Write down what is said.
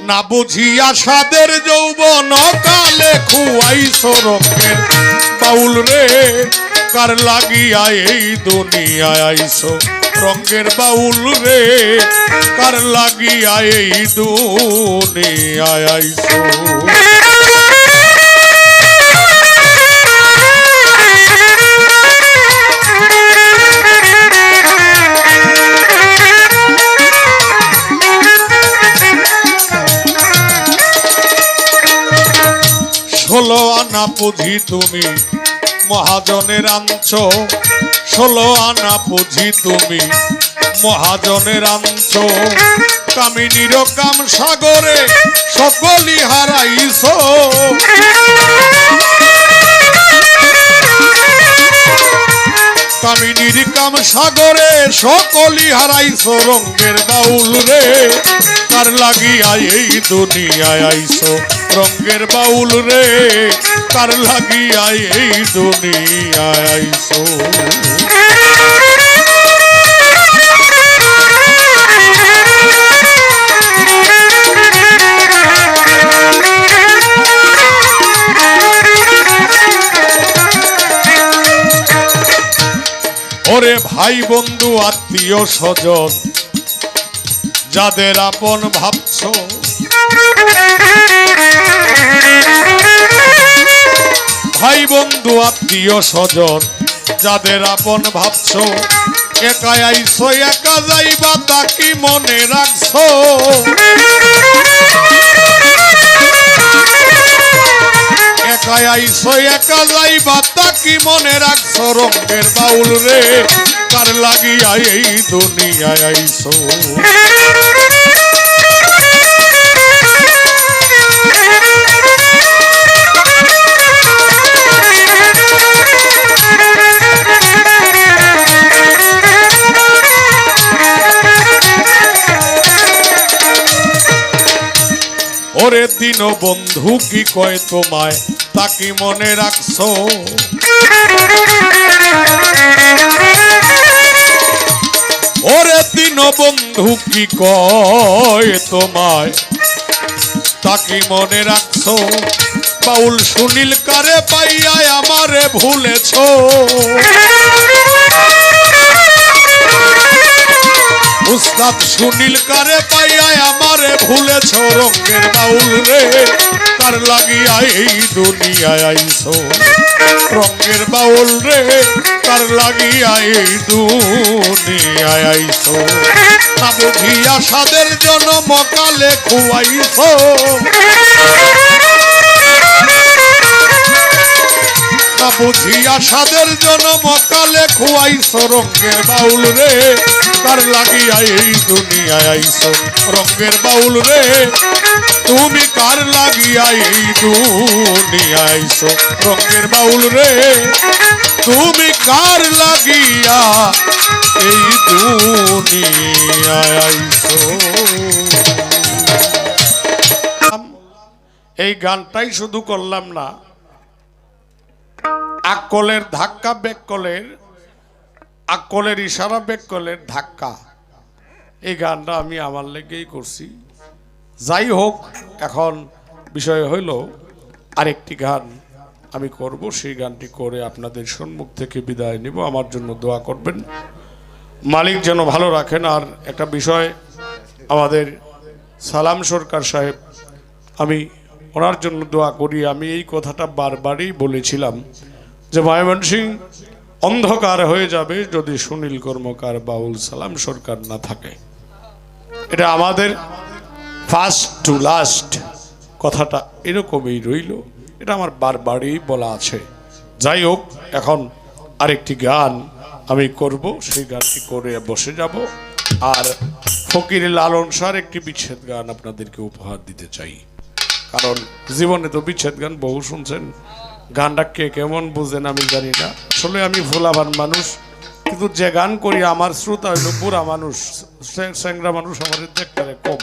না বুঝিয়া সাদের যৌবন কালে খুয়াই রঙের বাউল রে, কার লাগিয়া এই দুনিয়ায় আইসো রঙের বাউল রে, কার লাগিয়া এই দুনিয়ায় আইছ? পুঁজি তুমি, মহাজনের আনছ। ষোলো আনা পুঁজি তুমি, মহাজনের আনছ। কামিনীর কাম সাগরে সকলই হারাইছ। কামিনীর কাম সাগরে সকলি হারাইছ রঙ্গের বাউল রে। কার লাগিয়া এই দুনিয়ায় আইছ রঙ্গের বাউল রে। কার লাগিয়া এই দুনিয়ায় আইছ। ওরে ভাই বন্ধু, আত্মীয় স্বজন, যাদের আপন ভাবছ, ভাই বন্ধু, আত্মীয় স্বজন, যাদের আপন ভাবছ একা আইসো, একা যাইবা তা কি মনে রাখছো? একাই আইসো একা যাইবা তা কি মনে রাখছো? রঙের বাউল রে, কার লাগিয়া এই দুনিয়ায় আইসো? দিন বন্ধু কি কয় তোমায়? তা মনে রাখছো? ওরে দিন বন্ধু কি কয় তোমায়? তাকে মনে রাখছো? বাউল সুনীল কারে পাইয়ায় আমারে ভুলেছো? উস্তাদ সুনীল কারে পাইয়া আমারে ভুলেছ রঙের বাউল রে। কার লাগিয়া এই দুনিয়ায় আইছো। রঙের বাউল রে কার লাগিয়া এই দুনিয়ায় আইছো। না বুঝিয়া সাদের জন্ম কালে খুয়াইছো। না বুঝিয়া সাদের জন্ম কালে খুয়াইছ রঙ্গের বাউল রে। তার লাগিয়া এই দুনিয়ায় আইছ রঙ্গের বাউল রে। তুমি কার লাগিয়া এই দুনিয়ায় আইছ রঙ্গের বাউল রে? তুমি কার লাগিয়া এই দুনিয়ায় আইছ? এই গানটাই শুধু করলাম না আকলের ধাক্কা বেকলের, আকলের ইশারা বেকলের ধাক্কা। এই গানটা আমি আমার লেগেই করছি। যাই হোক, এখন বিষয় হইল, আরেকটি গান আমি করব। সেই গানটি করে আপনাদের সম্মুখ থেকে বিদায় নিব। আমার জন্য দোয়া করবেন। মালিক যেন ভালো রাখেন। আর একটা বিষয়, আমাদের সালাম সরকার সাহেব, আমি ওনার জন্য দোয়া করি। আমি এই কথাটা বারবারই বলেছিলাম। যে ময়মনসিং অন্ধকার হয়ে যাবে যদি সুনীল কর্মকার বাউল সালাম সরকার না থাকে। এটা আমাদের ফার্স্ট টু লাস্ট কথাটা এরকমই রইল। এটা আমার বারবারই বলা আছে। যাই হোক, এখন আরেকটি গান আমি করব। সেই গানটি করে বসে যাব। আর ফকির লালন সার একটি বিচ্ছেদ গান আপনাদেরকে উপহার দিতে চাই। কারণ জীবনে তো বিচ্ছেদ গান বহু শুনছেন। গানটা কে কেমন বুঝেন আমি জানি না। আসলে আমি ভোলাবান মানুষ, কিন্তু যে গান করি, আমার শ্রোতা হইল বুড়া মানুষ স্যাংরা মানুষ আমার দেখতে কম।